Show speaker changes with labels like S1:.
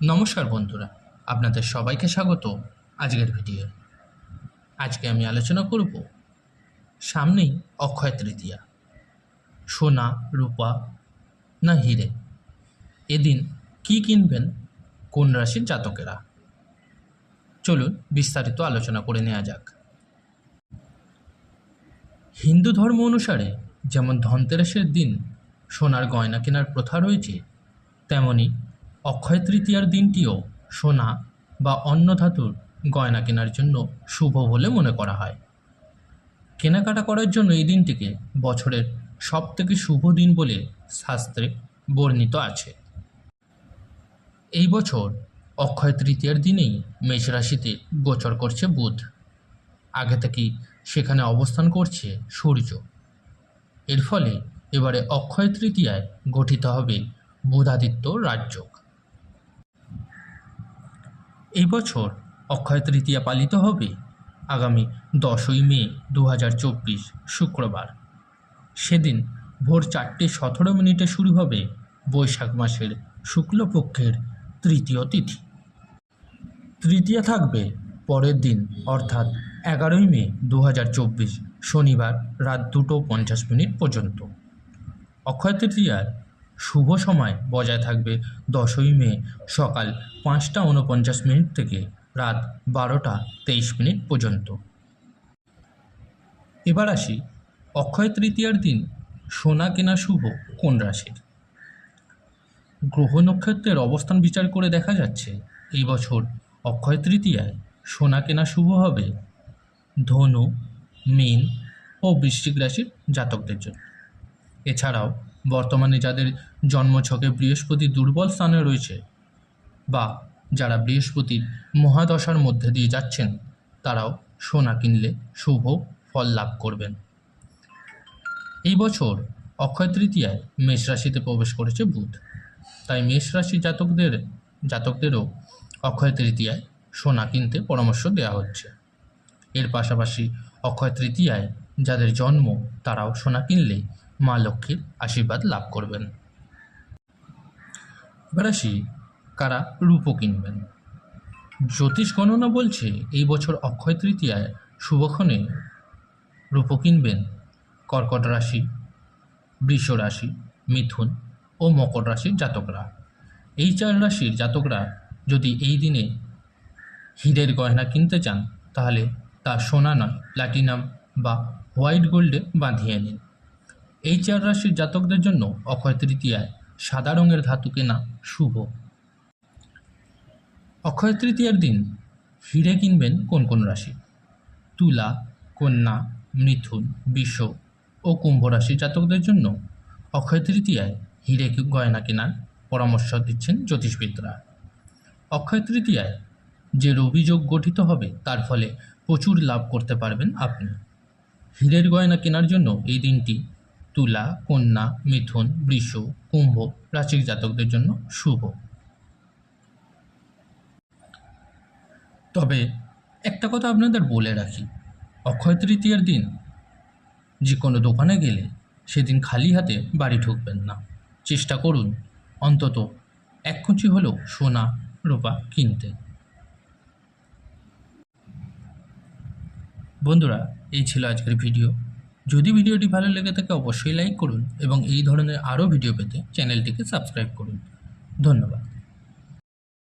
S1: নমস্কার বন্ধুরা, আপনাদের সবাইকে স্বাগত আজকের ভিডিও আজকে আমি আলোচনা করব সামনেই অক্ষয় তৃতীয়া, সোনা, রূপা না হিরে? এদিন কি কিনবেন, কোন রাশির জাতকেরা? চলুন বিস্তারিত আলোচনা করে নেওয়া যাক। হিন্দু ধর্ম অনুসারে যেমন ধনতেরাসের দিন সোনার গয়না কেনার প্রথা রয়েছে, তেমনি অক্ষয় তৃতীয়ার দিনটিও সোনা বা অন্য ধাতুর গয়না কেনার জন্য শুভ বলে মনে করা হয়। কেনাকাটা করার জন্য এই দিনটিকে বছরের সবথেকে শুভ দিন বলে শাস্ত্রে বর্ণিত আছে। এই বছর অক্ষয় তৃতীয়ার দিনেই মেষ রাশিতে গোচর করছে বুধ। আগে থেকেই সেখানে অবস্থান করছে সূর্য। এর ফলে এবারে অক্ষয় তৃতীয়ায় গঠিত হবে বুধাদিত্য রাজযোগ। এই বছর অক্ষয় তৃতীয়া পালিত হবে আগামী দশই মে দু শুক্রবার। সেদিন ভোর চারটে সতেরো মিনিটে শুরু হবে বৈশাখ মাসের শুক্লপক্ষের তৃতীয় তিথি। তৃতীয়া থাকবে পরের দিন, অর্থাৎ এগারোই মে দু হাজার চব্বিশ শনিবার রাত দুটো পঞ্চাশ মিনিট পর্যন্ত। অক্ষয় তৃতীয়ার শুভ সময় বজায় থাকবে দশই মে সকাল পাঁচটা উনপঞ্চাশ মিনিট থেকে রাত বারোটা তেইশ মিনিট পর্যন্ত। এবার আসি অক্ষয় তৃতীয়ার দিন সোনা কেনা শুভ কোন রাশির? গ্রহ নক্ষত্রের অবস্থান বিচার করে দেখা যাচ্ছে এই বছর অক্ষয় তৃতীয়ায় সোনা কেনা শুভ হবে ধনু, মীন ও বৃশ্চিক রাশির জাতকদের জন্য। এছাড়াও বর্তমানে যাদের জন্মছকে বৃহস্পতি দুর্বল স্থানে রয়েছে বা যারা বৃহস্পতির মহাদশার মধ্যে দিয়ে যাচ্ছেন, তারাও সোনা কিনলে শুভ ফল লাভ করবেন। এই বছর অক্ষয় তৃতীয়ায় মেষ রাশিতে প্রবেশ করেছে বুধ। তাই মেষ রাশি জাতকদের, জাতকদেরও অক্ষয় তৃতীয়ায় সোনা কিনতে পরামর্শ দেওয়া হচ্ছে। এর পাশাপাশি অক্ষয় তৃতীয়ায় যাদের জন্ম, তারাও সোনা কিনলে মা লক্ষ্মীর আশীর্বাদ লাভ করবেন। এবার আসি, কারা রূপো কিনবেন? জ্যোতিষ গণনা বলছে, এই বছর অক্ষয় তৃতীয়ায় শুভক্ষণে রূপো কিনবেন। কর্কট রাশি, বৃষ রাশি, মিথুন ও মকর রাশির জাতকরা। এই চার রাশির জাতকরা যদি এই দিনে হীরের গয়না কিনতে চান, তাহলে তা সোনা নয়, প্লাটিনাম বা হোয়াইট গোল্ডে বাঁধিয়ে নিন। এই চার রাশির জাতকদের জন্য অক্ষয় তৃতীয়ায় সাদা রঙের ধাতু কেনা শুভ। অক্ষয় তৃতীয়ার দিন হিরে কিনবেন কোন কোন রাশি? তুলা, কন্যা, মিথুন বিষ ও কুম্ভ রাশির জাতকদের জন্য অক্ষয় তৃতীয়ায় হিরে গয়না কেনার পরামর্শ দিচ্ছেন জ্যোতিষবিদরা। অক্ষয় তৃতীয়ায় যে রবিযোগ গঠিত হবে তার ফলে প্রচুর লাভ করতে পারবেন আপনি। হীরের গয়না কেনার জন্য এই দিনটি তুলা, কন্যা, মিথুন, বৃষ, কুম্ভ রাশির জাতকদের জন্য শুভ। তবে একটা কথা আপনাদের বলে রাখি, অক্ষয় তৃতীয়ার দিন যে কোনো দোকানে গেলে সেদিন খালি হাতে বাড়ি ঢুকবেন না। চেষ্টা করুন অন্তত এক কুচি হলেও সোনা, রূপা কিনতে। বন্ধুরা, এই ছিল আজকের ভিডিও। যদি ভিডিওটি ভালো লেগে থাকে অবশ্যই লাইক করুন এবং এই ধরনের আরও ভিডিও পেতে চ্যানেলটিকে সাবস্ক্রাইব করুন। ধন্যবাদ।